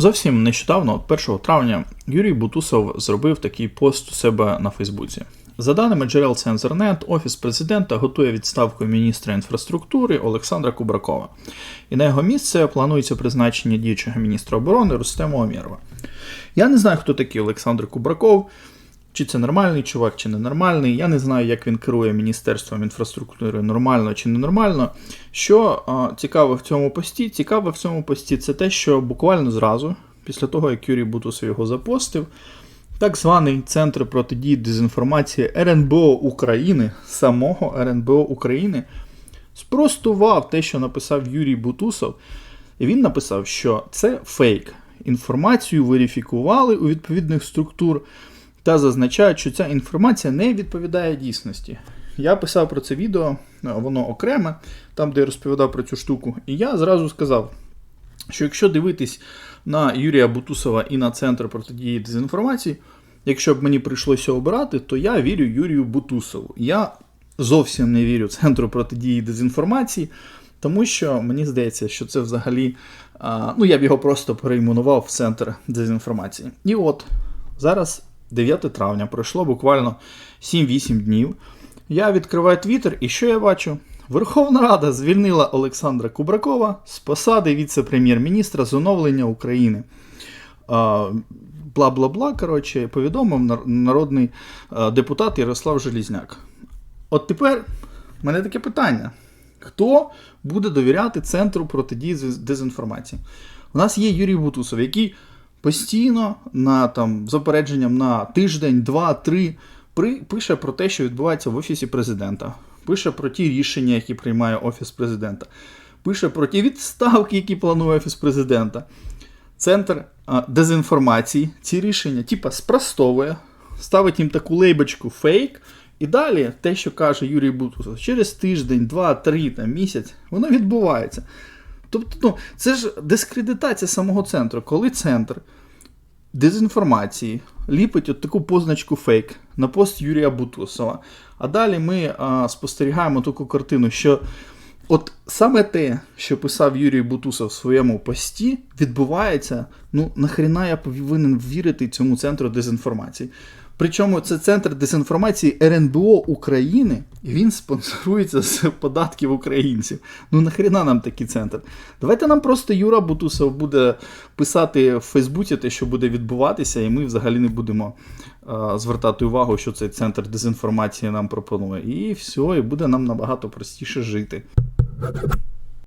Зовсім нещодавно, от 1 травня, Юрій Бутусов зробив такий пост у себе на Фейсбуці. За даними джерел Цензернет, Офіс президента готує відставку міністра інфраструктури Олександра Кубракова. І на його місце планується призначення діючого міністра оборони Рустема Омєрова. Я не знаю, хто такий Олександр Кубраков, чи це нормальний чувак, чи ненормальний. Я не знаю, як він керує Міністерством інфраструктури нормально чи ненормально. Що а, цікаво в цьому пості? Цікаво в цьому пості це те, що буквально зразу, після того, як Юрій Бутусов його запостив, так званий Центр протидії дезінформації РНБО України, самого РНБО України, спростував те, що написав Юрій Бутусов. І він написав, що це фейк. Інформацію верифікували у відповідних структур та зазначають, що ця інформація не відповідає дійсності. Я писав про це відео, воно окреме, там, де я розповідав про цю штуку. І я зразу сказав, що якщо дивитись на Юрія Бутусова і на Центр протидії дезінформації, якщо б мені прийшлося обирати, то я вірю Юрію Бутусову. Я зовсім не вірю Центру протидії дезінформації, тому що мені здається, що це взагалі. Ну, я б його просто перейменував в центр дезінформації. І от зараз 9 травня, пройшло буквально 7-8 днів. Я відкриваю Твіттер, і що я бачу? Верховна Рада звільнила Олександра Кубракова з посади віце-прем'єр-міністра з оновлення України. Бла-бла-бла, коротше, повідомив народний депутат Ярослав Желізняк. От тепер в мене таке питання: хто буде довіряти Центру протидії дезінформації? У нас є Юрій Бутусов, який постійно на там з опередженням на тиждень, два, три при, пише про те, що відбувається в офісі президента, пише про ті рішення, які приймає офіс президента, пише про ті відставки, які планує офіс президента. Центр а, дезінформації ці рішення, типа, спростовує, ставить їм таку лейбочку фейк. І далі те, що каже Юрій Бутусов, через тиждень, два, три там, місяць, воно відбувається. Тобто, ну, це ж дискредитація самого центру. Коли центр дезінформації ліпить от таку позначку фейк на пост Юрія Бутусова, а далі ми а, спостерігаємо таку картину, що от саме те, що писав Юрій Бутусов в своєму пості, відбувається. Ну, нахрена я повинен вірити цьому центру дезінформації. Причому це центр дезінформації РНБО України, і він спонсорується з податків українців. Ну нахрена нам такий центр? Давайте нам просто Юра Бутусов буде писати в Фейсбуці те, що буде відбуватися, і ми взагалі не будемо е, звертати увагу, що цей центр дезінформації нам пропонує. І все, і буде нам набагато простіше жити.